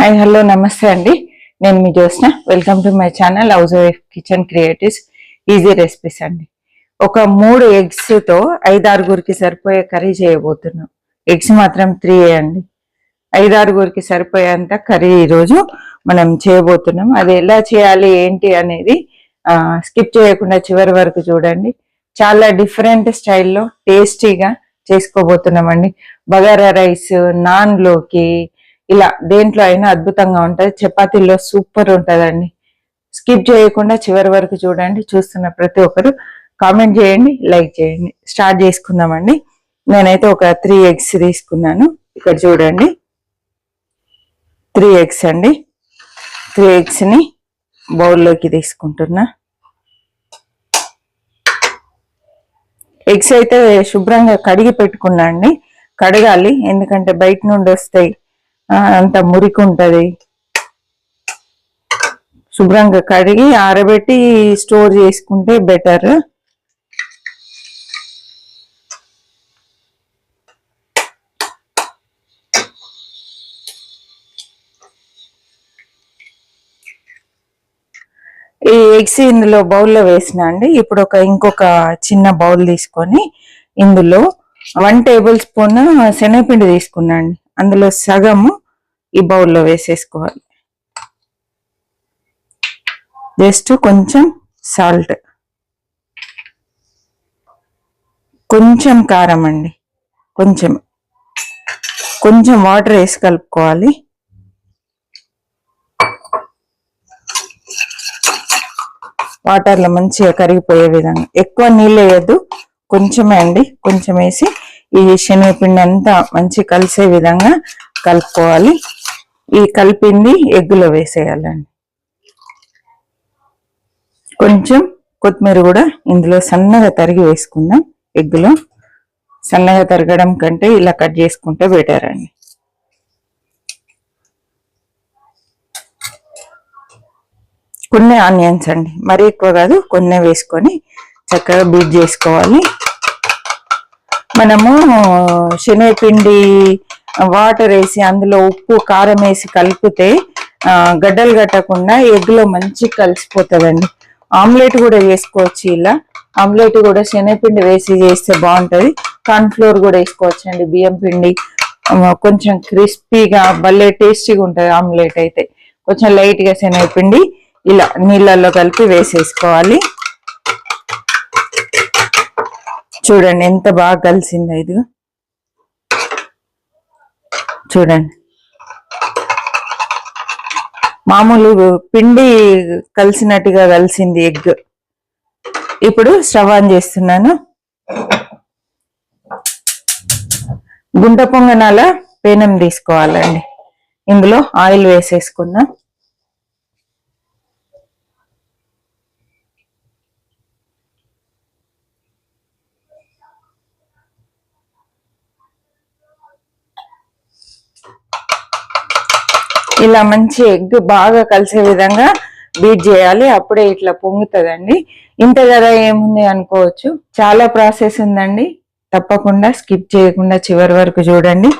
Hi hello నమస్తే అండి. నేను మీ Jyotsna. Welcome to my channel house wife kitchen creatives easy recipes అండి. ఒక మూడు ఎగ్స్తో ఐదారుగురికి సరిపోయే కర్రీ చేయబోతున్నాం. ఎగ్స్ మాత్రం త్రీ అండి. ఐదారుగురికి సరిపోయేంత కర్రీ ఈరోజు మనం చేయబోతున్నాం. అది ఎలా చేయాలి ఏంటి అనేది స్కిప్ చేయకుండా చివరి వరకు చూడండి. చాలా డిఫరెంట్ స్టైల్లో టేస్టీగా చేసుకోబోతున్నామండి. బగారా రైస్ నాన్లోకి ఇలా దేంట్లో అయినా అద్భుతంగా ఉంటుంది చపాతీల్లో సూపర్ ఉంటుందండి. స్కిప్ చేయకుండా చివరి వరకు చూడండి. చూస్తున్న ప్రతి ఒక్కరు కామెంట్ చేయండి లైక్ చేయండి. స్టార్ట్ చేసుకుందామండి. నేనైతే ఒక త్రీ ఎగ్స్ తీసుకున్నాను. ఇక్కడ చూడండి. త్రీ ఎగ్స్ అండి. త్రీ ఎగ్స్ని బౌల్లోకి తీసుకుంటున్నా. ఎగ్స్ అయితే శుభ్రంగా కడిగి పెట్టుకున్నా అండి. కడగాలి. ఎందుకంటే బయట నుండి వస్తాయి అంత మురికి ఉంటుంది శుభ్రంగా కడిగి ఆరబెట్టి స్టోర్ చేసుకుంటే బెటర్. ఈ ఎగ్స్ ఇందులో బౌల్లో వేసిన అండి. ఇప్పుడు ఒక ఇంకొక చిన్న బౌల్ తీసుకొని ఇందులో వన్ టేబుల్ స్పూన్ శనగపిండి తీసుకున్నాండి అందులో సగము ఈ బౌల్లో వేసేసుకోవాలి. జస్ట్ కొంచెం సాల్ట్. కొంచెం కారం అండి. కొంచెం. కొంచెం వాటర్ వేసి కలుపుకోవాలి. వాటర్లో మంచిగా కరిగిపోయే విధంగా. ఎక్కువ నీళ్ళు వేయద్దు. కొంచెమే అండి. కొంచెం వేసి ఈ శనగపిండి అంతా మంచి కలిసే విధంగా కలుపుకోవాలి. ఈ కలిపింది ఎగ్గులో వేసేయాలండి. కొంచెం కొత్తిమీర కూడా ఇందులో సన్నగా తరిగి వేసుకుందాం. ఎగ్గులో సన్నగా తరగడం కంటే ఇలా కట్ చేసుకుంటే బెటర్ అండి. కొన్ని ఆనియన్స్ అండి. మరీ ఎక్కువ కాదు కొన్ని వేసుకొని చక్కగా బీట్ చేసుకోవాలి. మనము శనగపిండి వాటర్ వేసి అందులో ఉప్పు కారం వేసి కలిపితే గడ్డలు కట్టకుండా ఎగ్లో మంచి కలిసిపోతుందండి. ఆమ్లెట్ కూడా వేసుకోవచ్చు ఇలా. ఆమ్లెట్ కూడా శనగపిండి వేసి చేస్తే బాగుంటుంది. కార్న్ఫ్లోర్ కూడా వేసుకోవచ్చు అండి బియ్యం పిండి. కొంచెం క్రిస్పీగా భలే టేస్టీగా ఉంటుంది ఆమ్లెట్ అయితే. కొంచెం లైట్గా శనగపిండి ఇలా నీళ్ళల్లో కలిపి వేసేసుకోవాలి. చూడండి ఎంత బాగా కలిసిందో ఇది. చూడండి. మామూలు పిండి కలిసినట్టుగా కలిసింది ఎగ్. ఇప్పుడు స్టవ్ ఆన్ చేస్తున్నాను. గుంట పొంగనాల పేనం తీసుకోవాలండి. ఇందులో ఆయిల్ వేసేసుకుందాం. ఇలా మంచి ఎగ్ బాగా కలిసే విధంగా బీట్ చేయాలి. అప్పుడే ఇట్లా పొంగుతుందండి. ఇంత కదా ఏముంది అనుకోవచ్చు. చాలా ప్రాసెస్ ఉందండి. తప్పకుండా స్కిప్ చేయకుండా చివరి వరకు చూడండి.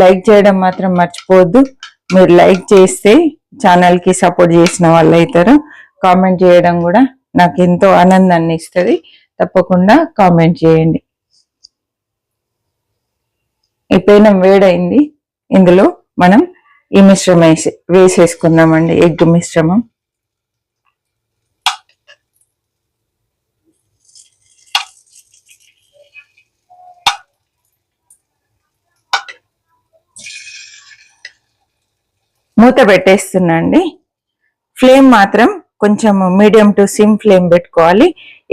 లైక్ చేయడం మాత్రం మర్చిపోవద్దు. మీరు లైక్ చేస్తే ఛానల్కి సపోర్ట్ చేసిన వాళ్ళు అవుతారు కామెంట్ చేయడం కూడా నాకు ఎంతో ఆనందాన్ని ఇస్తుంది. తప్పకుండా కామెంట్ చేయండి. ఈ పేనం వేడైంది. ఇందులో మనం ఈ మిశ్రమం వేసి వేసేసుకుందామండి ఎగ్ మిశ్రమం. మూత పెట్టేస్తున్నాండి ఫ్లేమ్ మాత్రం కొంచెం మీడియం టు సిమ్ ఫ్లేమ్ పెట్టుకోవాలి.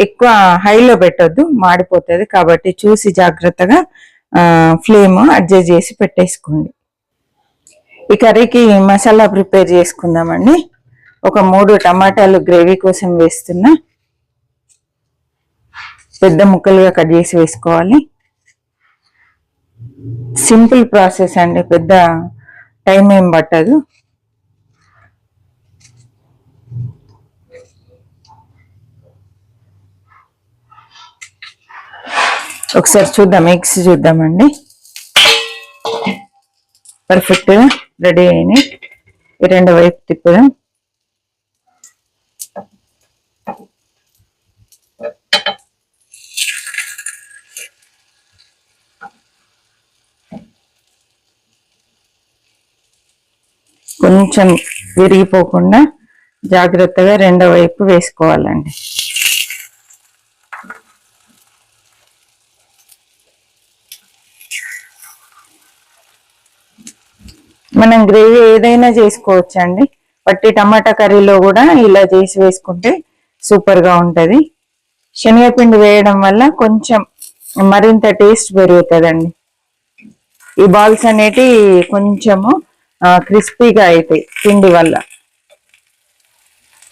ఎక్కువ హైలో పెట్టొద్దు మాడిపోతుంది కాబట్టి చూసి జాగ్రత్తగా ఫ్లేమ్ అడ్జస్ట్ చేసి పెట్టేసుకోండి. ఈ కర్రీకి మసాలా ప్రిపేర్ చేసుకుందామండి. ఒక మూడు టమాటాలు గ్రేవీ కోసం వేస్తున్నా పెద్ద ముక్కలుగా కట్ చేసి వేసుకోవాలి. సింపుల్ ప్రాసెస్ అండి పెద్ద టైం ఏం పట్టదు. ఒకసారి చూద్దాం మిక్స్ చూద్దామండి. పర్ఫెక్ట్గా రెడీ అయినాయి. ఈ వైపు తిప్పుదాం. కొంచెం విరిగిపోకుండా జాగ్రత్తగా రెండో వైపు వేసుకోవాలండి. మనం గ్రేవీ ఏదైనా చేసుకోవచ్చు అండి పట్టి టమాటా కర్రీలో కూడా ఇలా చేసి వేసుకుంటే సూపర్గా ఉంటుంది. శనగపిండి వేయడం వల్ల కొంచెం మరింత టేస్ట్ పెరుగుతుందండి. ఈ బాల్స్ అనేటి కొంచెము క్రిస్పీగా అవుతాయి పిండి వల్ల.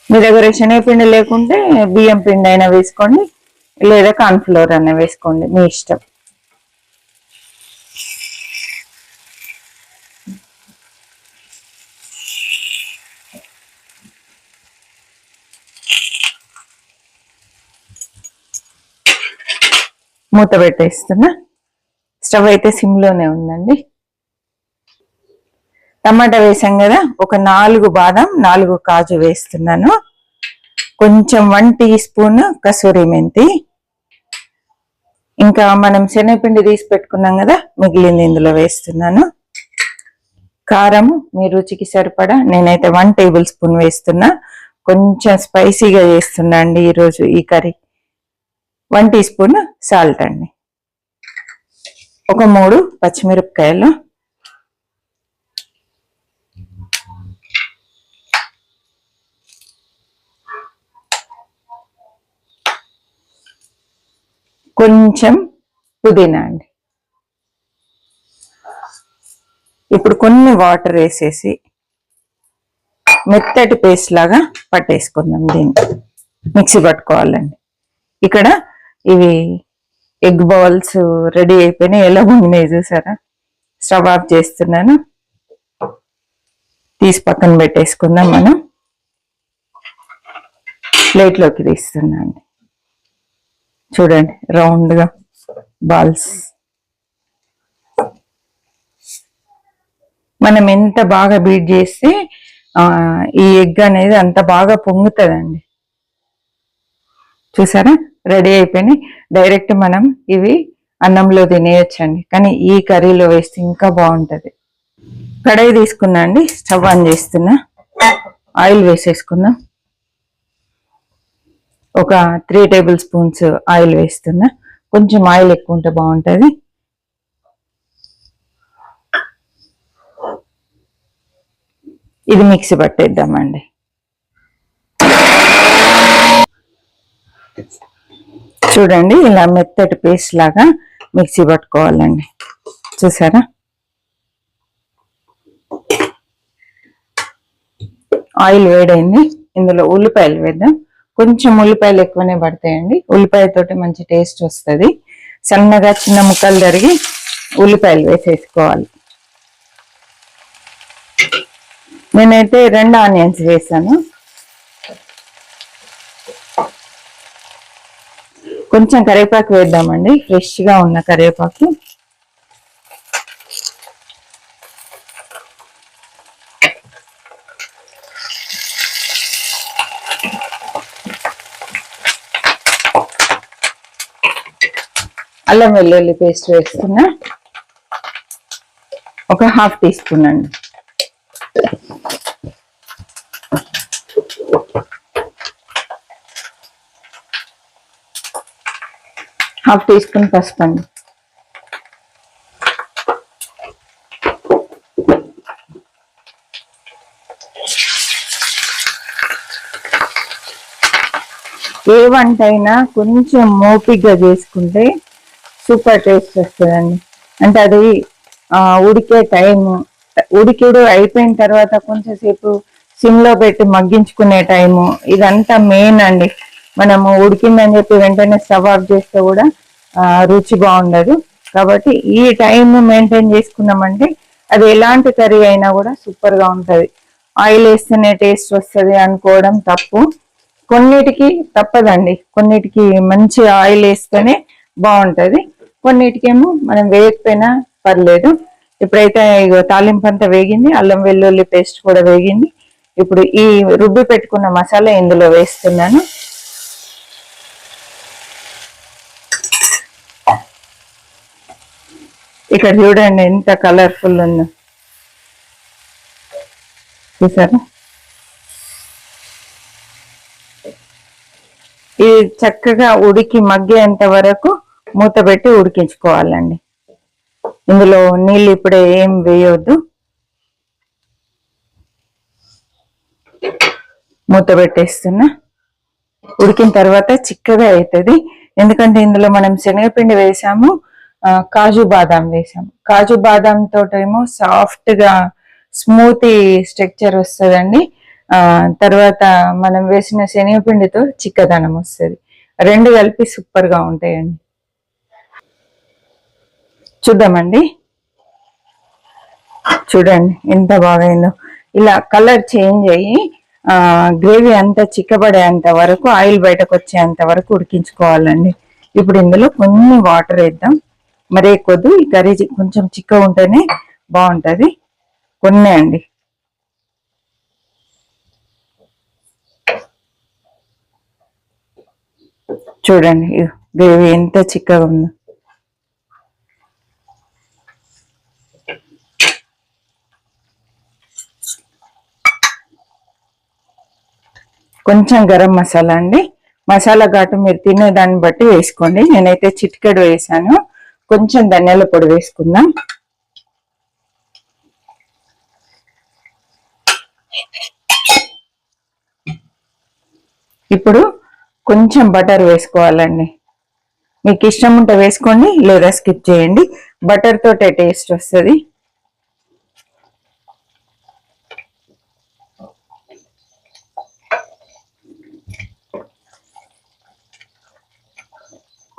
మీ దగ్గర శనగపిండి లేకుంటే బియ్యం పిండి అయినా వేసుకోండి లేదా కార్న్ఫ్లోర్ అయినా వేసుకోండి మీ ఇష్టం. మూత పెట్టేస్తున్నా. స్టవ్ అయితే సిమ్లోనే ఉందండి. టమాటా వేసాం కదా ఒక నాలుగు బాదం నాలుగు కాజు వేస్తున్నాను. కొంచెం వన్ టీ స్పూన్ కసూరి మెంతి. ఇంకా మనం శనగపిండి తీసి పెట్టుకున్నాం కదా మిగిలింది ఇందులో వేస్తున్నాను. కారం మీ రుచికి సరిపడా నేనైతే వన్ టేబుల్ స్పూన్ వేస్తున్నా. కొంచెం స్పైసీగా చేస్తున్నా అండి ఈరోజు ఈ curry. One teaspoon salt అండి. ఒక మూడు పచ్చిమిరపకాయలు. కొంచెం పుదీనా అండి. ఇప్పుడు కొన్ని వాటర్ వేసేసి మెత్తటి పేస్ట్ లాగా పట్టేసుకుందాం దీన్ని. మిక్సీ పట్టుకోవాలండి. ఇక్కడ ఇవి ఎగ్ బాల్స్ రెడీ అయిపోయినాయి. ఎలా ఉండినాయి చూసారా? స్టవ్ ఆఫ్ చేస్తున్నాను. తీసి పక్కన పెట్టేసుకుందాం మనం. ప్లేట్లోకి తీస్తున్నాను. చూడండి రౌండ్గా బాల్స్. మనం ఎంత బాగా బీట్ చేస్తే ఈ ఎగ్ అనేది అంత బాగా పొంగుతుందండి. చూసారా? రెడీ అయిపోయినాయి. డైరెక్ట్ మనం ఇవి అన్నంలో తినేయొచ్చండి. కానీ ఈ కర్రీలో వేస్తే ఇంకా బాగుంటుంది. కడాయి తీసుకున్నా అండి. స్టవ్ ఆన్ చేస్తున్నా. ఆయిల్ వేసేసుకుందాం ఒక త్రీ టేబుల్ స్పూన్స్ ఆయిల్ వేస్తున్నా. కొంచెం ఆయిల్ ఎక్కువ ఉంటే బాగుంటుంది. ఇది మిక్సీ పట్టేద్దామండి. చూడండి ఇలా మెత్తటి పేస్ట్ లాగా మిక్సీ పట్టుకోవాలండి. చూసారా? ఆయిల్ వేడైంది. ఇందులో ఉల్లిపాయలు వేద్దాం. కొంచెం ఉల్లిపాయలు ఎక్కువనే పడతాయండి. ఉల్లిపాయతోటి మంచి టేస్ట్ వస్తుంది. సన్నగా చిన్న ముక్కలు తరిగి ఉల్లిపాయలు వేసేసుకోవాలి. నేనైతే రెండు ఆనియన్స్ వేసాను. కొంచెం కరివేపాకు వేద్దామండి. ఫ్రెష్గా ఉన్న కరివేపాకు. అల్లం వెల్లుల్లి పేస్ట్ వేస్తున్నా ఒక హాఫ్ టీ స్పూన్ అండి. హాఫ్ టీ స్పూన్ పసుపు అండి. ఏ వంట అయినా కొంచెం మోపిగ్గా చేసుకుంటే సూపర్ టేస్ట్ వస్తుందండి. అంటే అది ఉడికే టైము ఉడికిడు అయిపోయిన తర్వాత కొంచెం సేపు పెట్టి మగ్గించుకునే టైము ఇదంతా మెయిన్ అండి. మనము ఉడికిందని చెప్పి వెంటనే స్టవ్ ఆఫ్ చేస్తే కూడా రుచి బాగుండదు. కాబట్టి ఈ టైం మెయింటైన్ చేసుకున్నామంటే అది ఎలాంటి కర్రీ అయినా కూడా సూపర్గా ఉంటుంది. ఆయిల్ వేస్తేనే టేస్ట్ వస్తుంది అనుకోవడం తప్పు. కొన్నిటికి తప్పదండి. కొన్నిటికి మంచి ఆయిల్ వేస్తేనే బాగుంటుంది. కొన్నిటికేమో మనం వేయకపోయినా పర్లేదు. ఇప్పుడైతే తాలింపు అంతా వేగింది. అల్లం వెల్లుల్లి పేస్ట్ కూడా వేగింది. ఇప్పుడు ఈ రుబ్బి పెట్టుకున్న మసాలా ఇందులో వేస్తున్నాను. ఇక్కడ చూడండి ఎంత కలర్ఫుల్ ఉందో. చూసారా? ఇది చక్కగా ఉడికి మగ్గేంత వరకు మూత పెట్టి ఉడికించుకోవాలండి. ఇందులో నీళ్ళు ఇప్పుడే ఏం వేయొద్దు. మూత పెట్టేస్తున్నా. ఉడికిన తర్వాత చిక్కగా అవుతుంది. ఎందుకంటే ఇందులో మనం శనగపిండి వేసాము. కాజు బాదాం వేసాం. కాజు బాదాం తోటేమో సాఫ్ట్గా స్మూతీ స్ట్రక్చర్ వస్తుందండి. ఆ తర్వాత మనం వేసిన శనగపిండితో చిక్కదనం వస్తుంది. రెండు కలిపి సూపర్గా ఉంటాయండి. చూద్దామండి. చూడండి ఎంత బాగైందో. ఇలా కలర్ చేంజ్ అయ్యి ఆ గ్రేవీ అంతా చిక్కబడేంత వరకు ఆయిల్ బయటకు వచ్చేంత వరకు ఉడికించుకోవాలండి. ఇప్పుడు ఇందులో కొన్ని వాటర్ వేద్దాం. మరి కొద్దు ఈ కర్రీ కొంచెం చిక్క ఉంటేనే బాగుంటుంది. కొన్ని అండి చూడండి ఇగో గ్రేవీ ఎంత చిక్కగా ఉందో. కొంచెం గరం మసాలా అండి. మసాలా ఘాటు మీరు తినే దాన్ని బట్టి వేసుకోండి. నేనైతే చిటికెడు వేసాను. కొంచెం ధనియాల పొడి వేసుకుందాం. ఇప్పుడు కొంచెం బటర్ వేసుకోవాలండి. మీకు ఇష్టం ఉంటే వేసుకోండి లేదా స్కిప్ చేయండి. బటర్ తోటే టేస్ట్ వస్తుంది.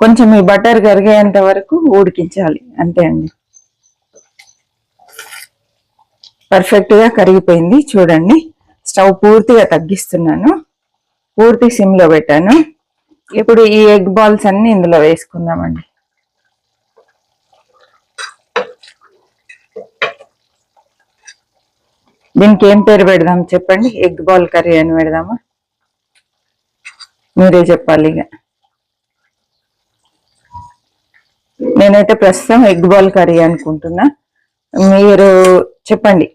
కొంచెం ఈ బటర్ కరిగేంత వరకు ఉడికించాలి. అంతే అండి. పర్ఫెక్ట్గా కరిగిపోయింది. చూడండి. స్టవ్ పూర్తిగా తగ్గిస్తున్నాను. పూర్తి సిమ్లో పెట్టాను. ఇప్పుడు ఈ ఎగ్ బాల్స్ అన్ని ఇందులో వేసుకుందామండి. దీనికి ఏం పేరు పెడదాం చెప్పండి? ఎగ్ బాల్ కర్రీ అని పెడదామా? మీరే చెప్పాలి ఇక. నేనైతే ప్రస్తుతం ఎగ్ బాల్ కర్రీ అనుకుంటున్నా. మీరు చెప్పండి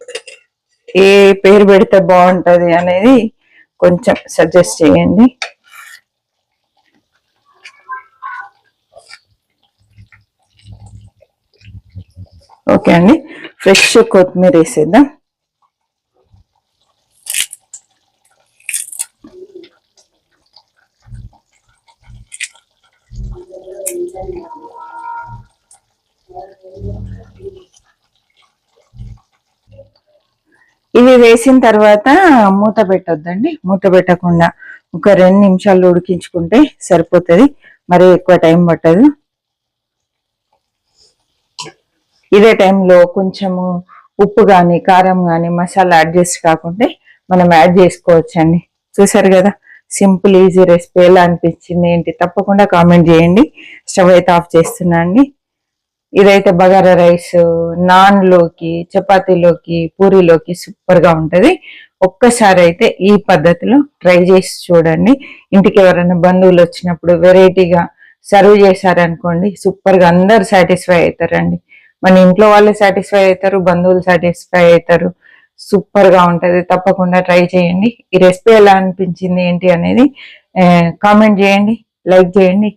ఏ పేరు పెడితే బాగుంటుంది అనేది కొంచెం సజెస్ట్ చేయండి. ఓకే అండి ఫ్రెష్ కొత్తిమీర వేసేద్దాం. ఇవి వేసిన తర్వాత మూత పెట్టొద్దండి. మూత పెట్టకుండా ఒక రెండు నిమిషాలు ఉడికించుకుంటే సరిపోతుంది. మరి ఎక్కువ టైం పట్టదు. ఇదే టైంలో కొంచెము ఉప్పు కానీ కారం కానీ మసాలా అడ్జస్ట్ కాకుంటే మనం యాడ్ చేసుకోవచ్చండి. చూసారు కదా? సింపుల్ ఈజీ రెసిపీ ఎలా అనిపించింది ఏంటి? తప్పకుండా కామెంట్ చేయండి. స్టవ్ అయితే ఆఫ్ చేస్తున్నా అండి. ఇదైతే బగారా రైస్ నాన్లోకి చపాతీలోకి పూరీలోకి సూపర్గా ఒక్కసారి అయితే ఈ పద్ధతిలో ట్రై చేసి చూడండి. ఇంటికి ఎవరైనా బంధువులు వచ్చినప్పుడు వెరైటీగా సర్వ్ చేశారనుకోండి సూపర్గా అందరు సాటిస్ఫై అవుతారండి. మన ఇంట్లో వాళ్ళు సాటిస్ఫై అవుతారు బంధువులు సాటిస్ఫై అవుతారు. సూపర్గా తప్పకుండా ట్రై చేయండి. ఈ రెసిపీ ఎలా అనిపించింది ఏంటి అనేది కామెంట్ చేయండి లైక్ చేయండి.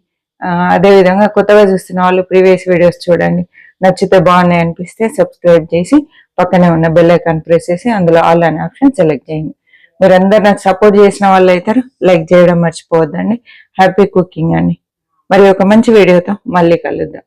అదేవిధంగా కొత్తగా చూస్తున్న వాళ్ళు ప్రీవియస్ వీడియోస్ చూడండి. నచ్చితే బాగున్నాయి అనిపిస్తే సబ్స్క్రైబ్ చేసి పక్కనే ఉన్న బెల్ ఐకాన్ ప్రెస్ చేసి అందులో ఆల్ అనే ఆప్షన్ సెలెక్ట్ చేయండి. మీరు అందరు నాకు సపోర్ట్ చేసిన వాళ్ళు అవుతారు. లైక్ చేయడం మర్చిపోవద్దండి. హ్యాపీ కుకింగ్ అండి. మరి ఒక మంచి వీడియోతో మళ్ళీ కలుద్దాం.